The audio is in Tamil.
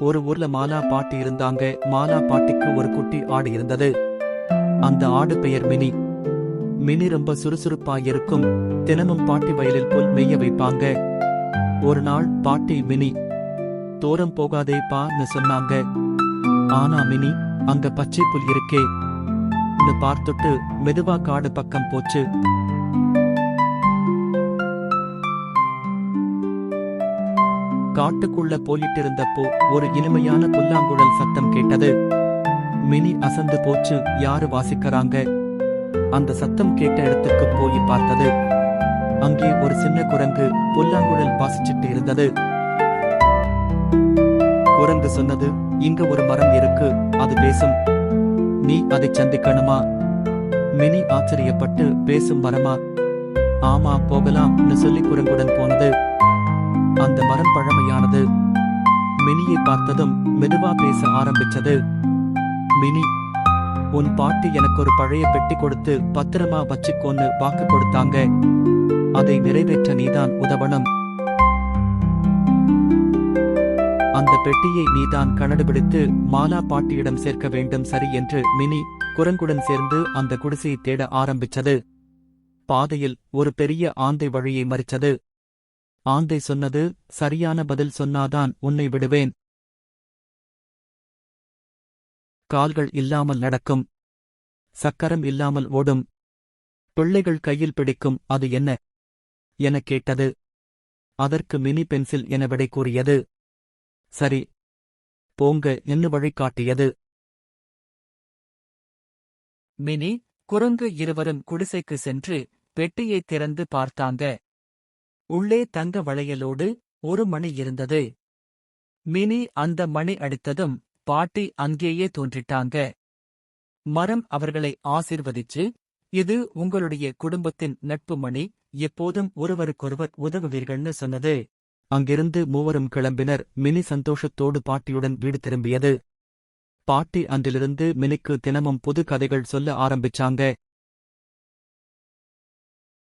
ஒரு ஊர்ல மாலா பாட்டி இருந்தாங்க. மாலா பாட்டிக்கு ஒரு குட்டி ஆடு இருந்தது. அந்த ஆடு பெயர் மினி. மினி ரொம்ப சுறுசுறுப்பா இருக்கும். தினமும் பாட்டி வயலில் புல் மெய்ய வைப்பாங்க. ஒரு நாள் பாட்டி மினி தூரம் போகாதே பான்னு சொன்னாங்க. ஆனா மினி அங்க பச்சை புல் இருக்கே. பார்த்துட்டு மெதுவா காடு பக்கம் போச்சு. காட்டுக்குள்ள போயிட்டிருந்தப்போ ஒரு இனிமையான புல்லாங்குழல் சத்தம் கேட்டது. மினி அசந்து போச்சு யாரு வாசிக்கிறாங்க? அந்த சத்தம் கேட்ட இடத்துக்கு போய் பார்த்தது. அங்கே ஒரு சின்ன குரங்கு புல்லாங்குழல் வாசிச்சிட்டு இருந்தது. குரங்கு சொன்னது இங்க ஒரு மரம் இருக்கு அது பேசும். நீ அதை சந்திக்கணுமா? மினி ஆச்சரியப்பட்டு பேசும் மரமா? ஆமா போகலாம்னு சொல்லி குரங்குடன் போனது. அந்த மரம் பழமையானது. மினியை பார்த்ததும் மெதுவா பேச ஆரம்பிச்சது. மினி உன் பாட்டி எனக்கு ஒரு பழைய பெட்டி கொடுத்து பத்திரமா வச்சுக்கோன்னு வாக்கு கொடுத்தாங்க. அதை நிறைவேற்ற நீதான் உதவணும். அந்த பெட்டியை நீதான் கனடுபிடித்து மாலா பாட்டியிடம் சேர்க்க வேண்டும் சரி என்று மினி குரங்குடன் சேர்ந்து அந்த குடிசையை தேட ஆரம்பிச்சது. பாதையில் ஒரு பெரிய ஆந்தை வழியை மறிச்சது ஆந்தை சொன்னது சரியான பதில் சொன்னாதான் உன்னை விடுவேன். கால்கள் இல்லாமல் நடக்கும். சக்கரம் இல்லாமல் ஓடும். பிள்ளைகள் கையில் பிடிக்கும் அது என்ன? எனக் கேட்டது. அதற்கு மினி பென்சில் என விடை கூறியது. சரி போங்க என்று வழிகாட்டியது மினி குரங்கு இருவரும் குடிசைக்கு சென்று பெட்டியை திறந்து பார்த்தாங்க. உள்ளே தங்க வளையலோடு ஒரு மணி இருந்தது. மினி அந்த மணி அடித்ததும் பாட்டி அங்கேயே தோன்றிட்டாங்க. மரம் அவர்களை ஆசிர்வதிச்சு இது உங்களுடைய குடும்பத்தின் நட்பு மணி எப்போதும் ஒருவருக்கொருவர் உதவுவீர்கள்னு சொன்னது அங்கிருந்து மூவரும் கிளம்பினர். மினி சந்தோஷத்தோடு பாட்டியுடன் வீடு திரும்பியது. பாட்டி அன்றிலிருந்து மினிக்கு தினமும் புது கதைகள் சொல்ல ஆரம்பிச்சாங்க.